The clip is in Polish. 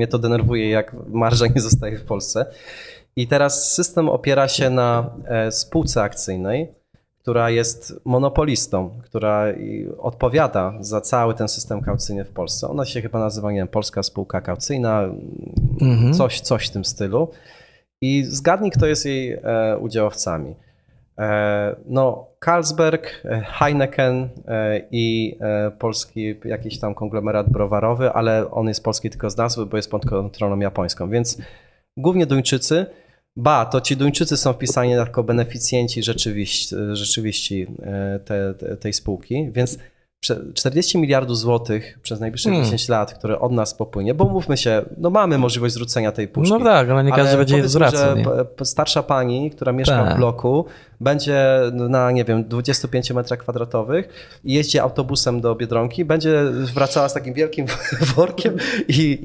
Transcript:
mnie to denerwuje, jak marża nie zostaje w Polsce. I teraz system opiera się na e, spółce akcyjnej, która jest monopolistą, która odpowiada za cały ten system kaucyjny w Polsce. Ona się chyba nazywa, nie wiem, Polska Spółka Kaucyjna, Mhm. coś, coś w tym stylu. I zgadnij, kto jest jej e, udziałowcami. E, no, Carlsberg, e, Heineken e, i polski jakiś tam konglomerat browarowy, ale on jest polski tylko z nazwy, bo jest pod kontrolą japońską. Więc głównie Duńczycy. Ba, to ci Duńczycy są wpisani jako beneficjenci rzeczywiście, rzeczywiście te, te, tej spółki, więc 40 miliardów złotych przez najbliższe Hmm. 10 lat, które od nas popłynie, bo mówmy się, no mamy możliwość zwrócenia tej puszki. No tak, ale nie każdy będzie je powiedzmy, zwracał. starsza pani, która mieszka Tak. w bloku, będzie na, nie wiem, 25 metrach kwadratowych i jeździ autobusem do Biedronki, będzie wracała z takim wielkim workiem i,